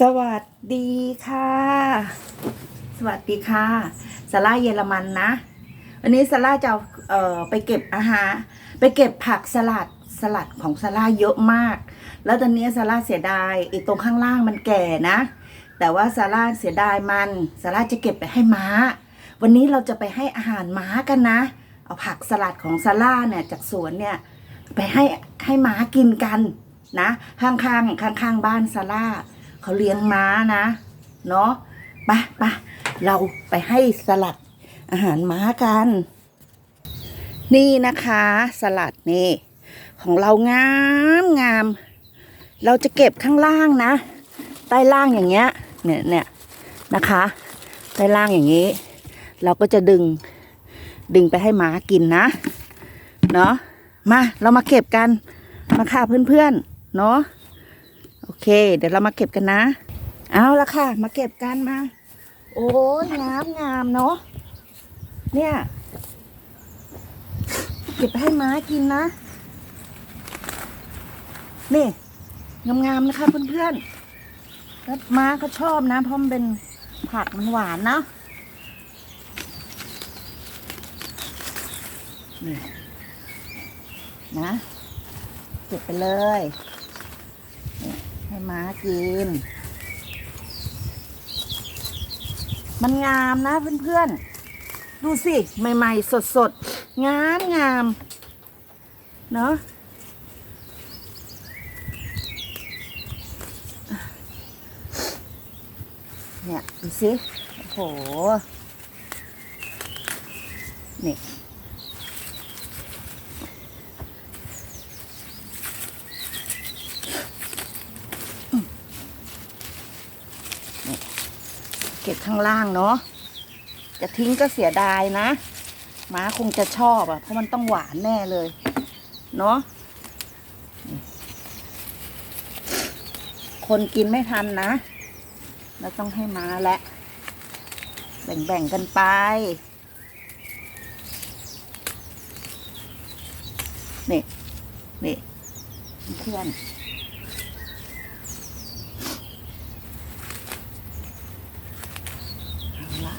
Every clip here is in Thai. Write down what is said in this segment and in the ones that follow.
สวัสดีค่ะ สวัสดีค่ะซาร่าเยอรมันนะ วันนี้ซาร่าจะเอาเอ่อไปเก็บอาหารไปเก็บผักสลัดสลัดของซาร่าเยอะมาก แล้วตอนนี้ซาร่าเสียดายไอ้ตรงข้างล่างมันแก่นะ แต่ว่าซาร่าเสียดายมันซาร่าจะเก็บไปให้ม้า วันนี้เราจะไปให้อาหารม้ากันนะ เอาผักสลัดของซาร่าเนี่ยจากสวนเนี่ยไปให้ให้ม้ากินกันนะ ข้างๆข้างๆบ้านซาร่า เขาเลี้ยงม้านะ เนาะไปไปเราไปให้สลัดอาหารม้ากัน นี่นะคะ สลัดนี่ของเรางามงาม เราจะเก็บข้างล่างนะ ใต้ล่างอย่างเงี้ย เนี่ยเนี่ยนะคะ ใต้ล่างอย่างนี้ เราก็จะดึง ดึงไปให้ม้ากินนะ เนาะมา เรามาเก็บกัน มาค่ะเพื่อนๆ เนาะ โอเค เดี๋ยวเรามาเก็บกันนะ เอาละค่ะ มาเก็บกันมา โอ้ยงามงามเนาะเนี่ย เก็บให้ม้ากินนะ นี่งามๆนะคะเพื่อนๆแล้วม้าก็ชอบนะ เพราะมันเป็นผักมันหวานเนาะนี่นะ เก็บไปเลย ให้ม้ากิน มันงามนะเพื่อนๆ ดูสิ ใหม่ๆ สดๆ งามงามเนาะเนี่ย ดูสิโอ้โหนี่นี่ เก็บข้างล่างเนาะจะทิ้งก็เสียดายนะม้าคงจะชอบอะ เพราะมันต้องหวานแน่เลย เนาะคนกินไม่ทันนะเราต้องให้ม้าและแบ่งๆกันไป นี่ นี่เพื่อนเอาละ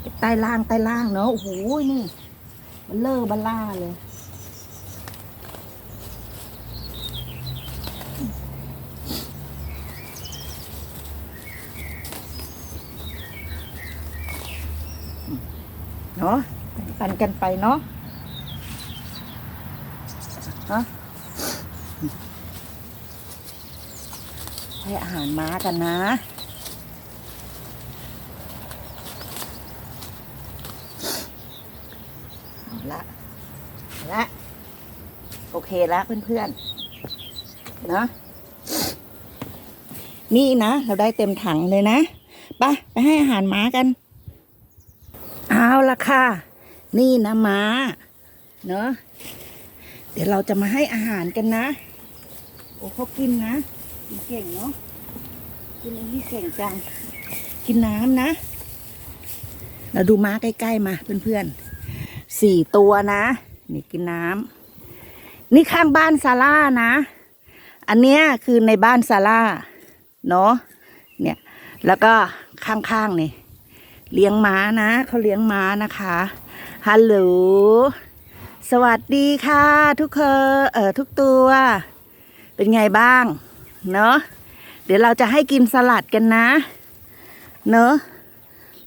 เก็บ ใต้ล่างใต้ล่างเนาะโอ้โหนี่ มันเลอะบัลล่าเลย เนาะปันกันไปเนาะฮะให้อาหารม้ากันนะ เอา ละเอาละโอเคแล้วเพื่อนๆนะนี่นะ เราได้เต็มถังเลยนะไปไปให้อาหารม้ากัน เอาละค่ะ นี่นะม้า เนอะเดี๋ยวเราจะมาให้อาหารกันนะ โอ้เขากินนะกินเก่งเนาะกินอันนี้เก่งจัง กินน้ำนะ เราดูม้าใกล้ ๆ มาเพื่อนๆ สี่ตัวนะ นี่กินน้ำนี่ข้างบ้านซาร่านะ อันเนี้ยคือในบ้านซาร่าเนาะเนี่ยแล้วก็ข้างๆนี่เลี้ยงม้านะเขาเลี้ยงม้านะคะฮัลโหลสวัสดีค่ะ ทุกคนเออทุกตัว เป็นไงบ้างเนอะเดี๋ยวเราจะให้กินสลัดกันนะ เนอะ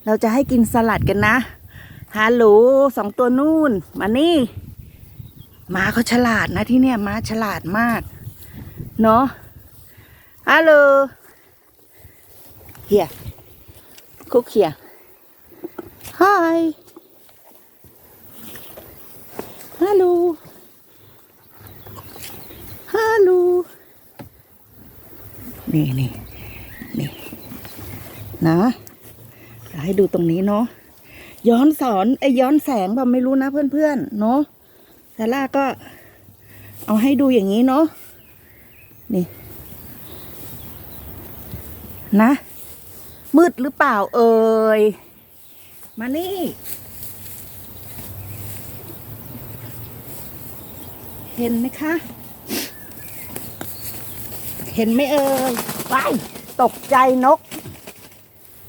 เราจะให้กินสลัดกันนะ ฮัลโหลสองตัวนู่น มานี่ม้าเขาฉลาดนะที่เนี่ยม้าฉลาดมาก เนอะฮัลโหลเฮียคุกเฮีย Hi. Hallo. Hallo. นี่นี่นี่นะเดี๋ยวให้ดูตรงนี้เนาะ ย้อนสอนไอ้ย้อนแสงแบบไม่รู้นะเพื่อนๆเนาะซาร่าก็ เอาให้ดูอย่างนี้เนาะนี่ นะ มืดหรือเปล่าเอ่ยมานี่เห็นไหมคะ เห็นไหมเอ่ยไปตกใจนก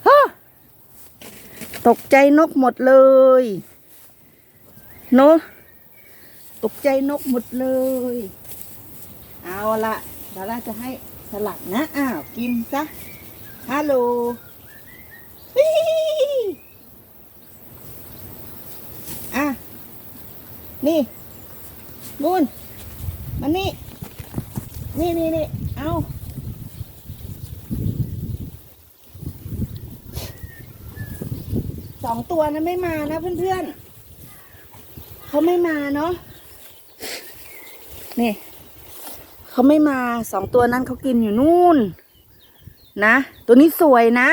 ฮะ ตกใจนกหมดเลยเนอะตกใจนกหมดเลย เอาละดาราจะให้สลัดนะ อ้าว กินซะ ฮัลโหลฮิฮิฮิฮิอะ นี่มูนมานี่ นี่นี่นี่เอาสอง ตัวนั้นไม่มานะเพื่อนๆเขาไม่มาเนาะนี่เขาไม่มาสองตัวนั้นเขากินอยู่นู่น นะ ตัวนี้สวยนะ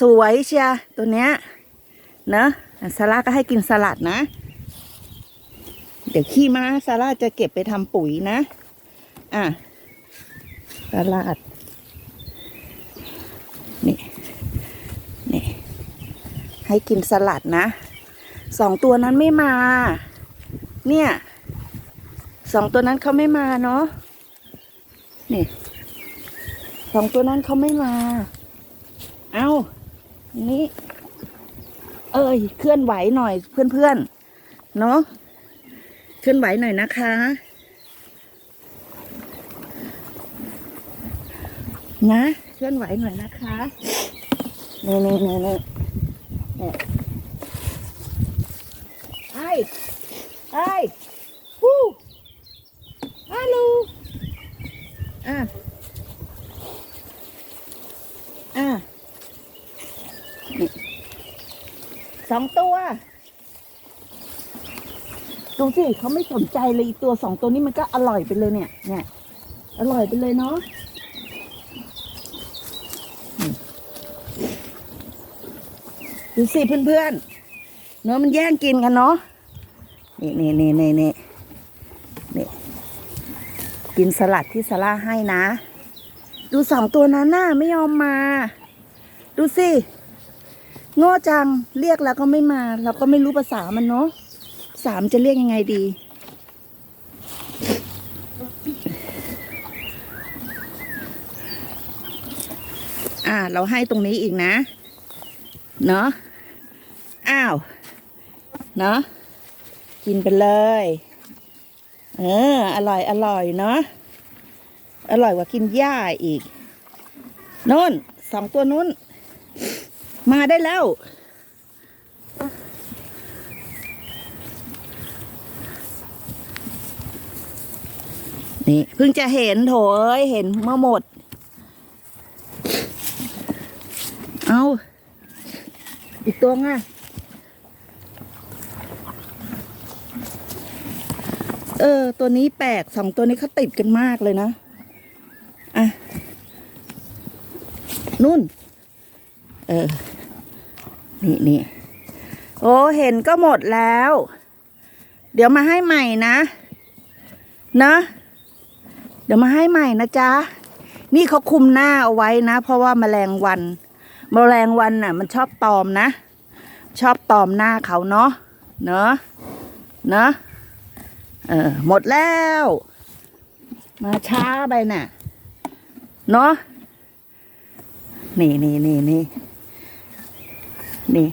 สวยเชียร์ตัวเนี้ยเนะซาร่าก็ให้กินสลัดนะ เดี๋ยวขี้ม้าซาร่าจะเก็บไปทำปุ๋ยนะ อะสลัดนี่ ให้กินสลัดนะสองตัวนั้นไม่มา เนี่ยสองตัวนั้นเขาไม่มาเนาะนี่สองตัวนั้นเขาไม่มา เอานี่ เอ้ย เคลื่อนไหวหน่อยเพื่อนๆเนาะเคลื่อนไหวหน่อยนะคะ นะ เคลื่อนไหวหน่อยนะคะนี่นี่นี่นี่นี่ ไอ้ไอ้ฮู้ฮัลโหลอะอะสองตัวดูสิเขาไม่สนใจเลยตัวสองตัวนี้มันก็อร่อยไปเลยเนี่ย เนี่ย อร่อยไปเลยเนาะอืม ดูสิเพื่อนๆเนื้อมันแย่งกินกันเนาะนี่นี่นี่นี่นี่นี่กินสลัดที่ซาร่าให้นะ ดูสองตัวนั้นน่ะไม่ยอมมา ดูสิโง่จังเรียกแล้วก็ไม่มา เราก็ไม่รู้ภาษามันเนาะสามจะเรียกยังไงดี อ่า เราให้ตรงนี้อีกนะ เนาะ อ้าว เนาะกินไปเลย เออ อร่อย อร่อยเนาะ อร่อยกว่ากินหญ้าอีกนู่นสองตัวนู้นมาได้แล้ว นี่เพิ่งจะเห็นโถเอ้ย เห็นเมื่อหมด เอาอีกตัวง่ะ เออ ตัวนี้แปลกสองตัวนี้เขาติดกันมากเลยนะ อะ นุ่น เออ นี่นี่โอ้เห็นก็หมดแล้ว เดี๋ยวมาให้ใหม่นะ นะ เดี๋ยวมาให้ใหม่นะจ๊ะ นี่เขาคุมหน้าเอาไว้นะ เพราะว่าแมลงวัน แมลงวันน่ะ มันชอบตอมนะ ชอบตอมหน้าเขาเนาะ เนาะ เนาะ เออ หมดแล้ว มาช้าไปน่ะ เนาะนี่นี่นี่นี่นี่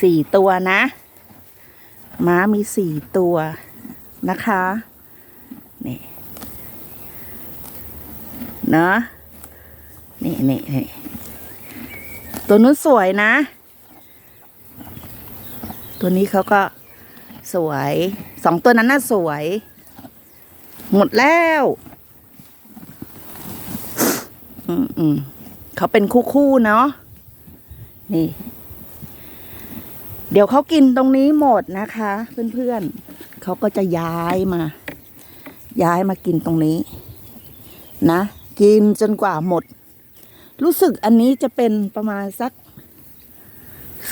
สี่ตัวนะ ม้ามีสี่ตัวนะคะ นี่เนาะนี่นี่นี่ตัวนู้นสวยนะ ตัวนี้เขาก็ สวย สองตัวนั้นน่าสวย หมดแล้ว อืมอืมเขาเป็นคู่ๆเนาะ นี่ เดี๋ยวเขากินตรงนี้หมดนะคะ เพื่อนๆเขาก็จะย้ายมา ย้ายมากินตรงนี้ นะ กินจนกว่าหมด รู้สึกอันนี้จะเป็นประมาณสัก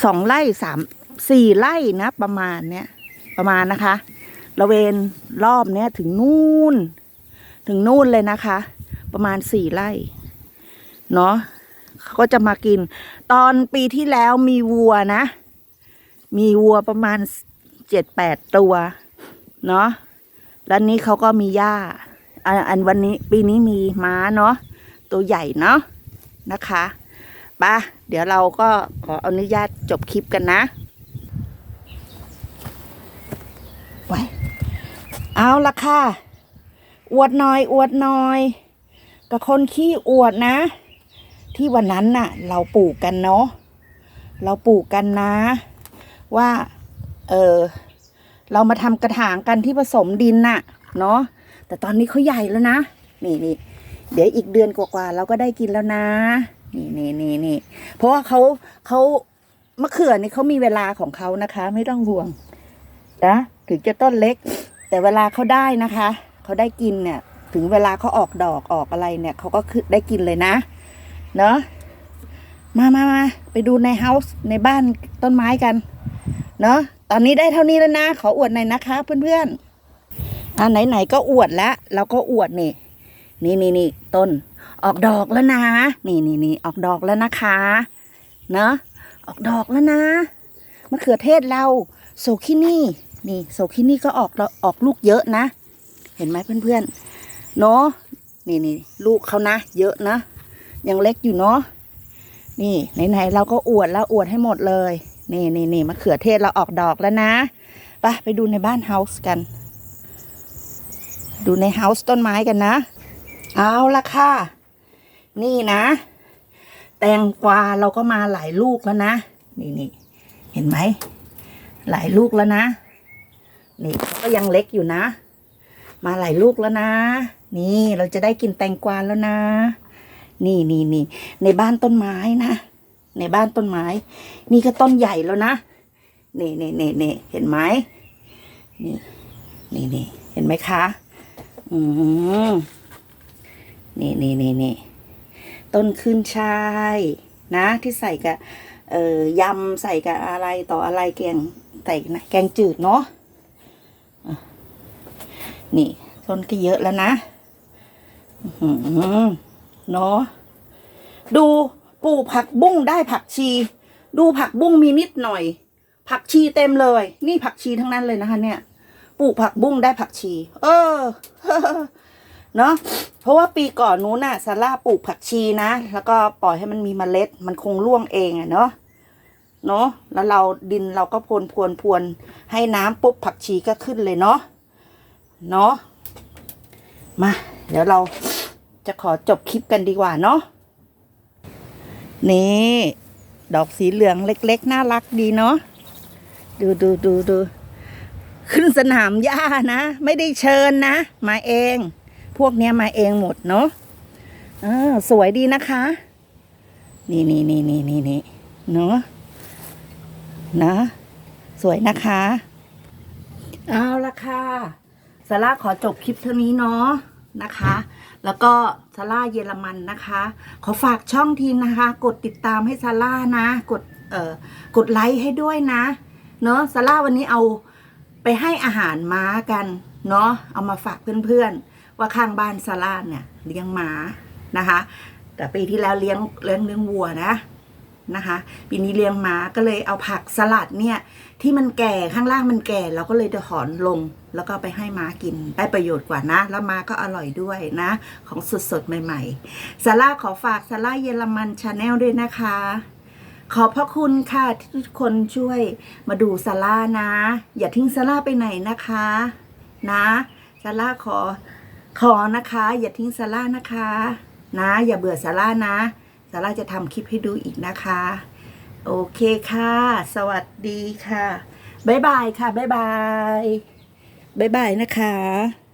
สองไร่สามสี่ไร่นะประมาณเนี้ย ประมาณนะคะ ระเวนรอบเนี้ยถึงนู่น ถึงนู่นเลยนะคะ ประมาณสี่ไร่เนาะเขาก็จะมากิน ตอนปีที่แล้วมีวัวนะ มีวัวประมาณเจ็ดแปดตัว เนาะแล้วนี้เขาก็มีหญ้าอันอันวันนี้ปีนี้มีม้าเนาะตัวใหญ่เนาะนะคะปะเดี๋ยวเราก็ขออนุญาตจบคลิปกันนะ ไว้เอาละค่ะ อวดหน่อย อวดหน่อย กับคนขี้อวดนะ ที่วันนั้นน่ะ เราปลูกกันเนาะเราปลูกกันนะ ว่า เออเรามาทำกระถางกันที่ผสมดินน่ะ เนาะแต่ตอนนี้เขาใหญ่แล้วนะ นี่นี่เดี๋ยวอีกเดือนกว่าๆเราก็ได้กินแล้วนะ นี่นี่นี่นี่เพราะว่าเขาเขามะเขือนี่เขามีเวลาของเขานะคะ ไม่ต้องห่วง นะ ถึงจะต้นเล็ก แต่เวลาเขาได้นะคะ เขาได้กินเนี่ย ถึงเวลาเขาออกดอกออกอะไรเนี่ยเขาก็คือได้กินเลยนะ เนาะมามามาไปดูในเฮาส์ในบ้านต้นไม้กัน เนาะตอนนี้ได้เท่านี้แล้วนะ ขออวดหน่อยนะคะ เพื่อนๆอ่าไหนๆก็อวดแล้วเราก็อวดนี่ นี่นี่นี่ต้น ออกดอกแล้วนะ นี่นี่นี่ออกดอกแล้วนะคะ เนาะออกดอกแล้วนะมะเขือเทศเราโซคินี่ นี่โซคินี่ก็ออกออกลูกเยอะนะ เห็นไหมเพื่อนๆเนาะนี่นี่ลูกเขานะ เยอะนะยังเล็กอยู่เนาะนี่ไหนๆเราก็อวดแล้วอวดให้หมดเลย นี่นี่นี่มะเขือเทศเราออกดอกแล้วนะไปไปดูในบ้านเฮาส์กัน ดูในเฮาส์ต้นไม้กันนะ เอาละค่ะ นี่นะ แตงกวาเราก็มาหลายลูกแล้วนะ นี่นี่เห็นไหม หลายลูกแล้วนะ นี่เขาก็ยังเล็กอยู่นะ มาหลายลูกแล้วนะ นี่เราจะได้กินแตงกวาแล้วนะ นี่นี่นี่ในบ้านต้นไม้นะ ในบ้านต้นไม้ นี่ก็ต้นใหญ่แล้วนะนี่นี่นี่นี่เห็นไหมนี่นี่นี่เห็นไหมคะ อืมนี่นี่นี่นี่ต้นขึ้นชายนะ ที่ใส่กับเอ่อยำใส่กับอะไรต่ออะไรแกงใส่แกงจืดเนาะ นี่ต้นก็เยอะแล้วนะเนาะดูปลูกผักบุ้งได้ผักชี ดูผักบุ้งมีนิดหน่อย ผักชีเต็มเลย นี่ผักชีทั้งนั้นเลยนะคะ เนี่ยปลูกผักบุ้งได้ผักชี เออเนาะเพราะว่าปีก่อนนู้นน่ะซาร่าปลูกผักชีนะ แล้วก็ปล่อยให้มันมีเมล็ด มันคงร่วงเองอะเนาะเนาะแล้วเราดินเราก็พรวนพรวนพรวนให้น้ำปุ๊บผักชีก็ขึ้นเลยเนาะ เนาะมาเดี๋ยวเราจะขอจบคลิปกันดีกว่าเนาะนี่ดอกสีเหลืองเล็ก ๆ น่ารักดีเนาะดูดูดูดูขึ้นสนามหญ้านะ ไม่ได้เชิญนะ มาเอง พวกเนี้ยมาเองหมดเนาะอ่าสวยดีนะคะ นี่นี่นี่นี่นี่นี่เนาะนะ สวยนะคะ เอาละค่ะ ซาร่าขอจบคลิปเท่านี้เนาะนะคะ แล้วก็ซาร่าเยอรมันนะคะ ขอฝากช่องทีนะคะ กดติดตามให้ซาร่านะ กดเอ่อกดไลค์ให้ด้วยนะ เนาะซาร่าวันนี้เอาไปให้อาหารม้ากันเนาะเอามาฝากเพื่อนๆ ว่าข้างบ้านซาร่าเนี่ยเลี้ยงม้านะคะ แต่ปีที่แล้วเลี้ยงเลี้ยงเลี้ยงวัวนะนะคะปีนี้เลี้ยงม้าก็เลยเอาผักสลัดเนี่ยที่มันแก่ข้างล่างมันแก่เราก็เลยจะถอนลง แล้วก็ไปให้ม้ากินได้ประโยชน์กว่านะ แล้วม้าก็อร่อยด้วยนะ ของสดๆใหม่ๆซาร่าขอฝากซาร่าเยอรมันชาแนลด้วยนะคะ ขอบพระคุณค่ะที่ทุกคนช่วยมาดูซาร่านะ อย่าทิ้งซาร่าไปไหนนะคะ นะซาร่าขอขอนะคะ อย่าทิ้งซาร่านะคะ นะ อย่าเบื่อซาร่านะซาร่าจะทำคลิปให้ดูอีกนะคะ โอเคค่ะ สวัสดีค่ะ บ๊ายบายค่ะ บ๊ายบาย บ๊ายบายนะคะ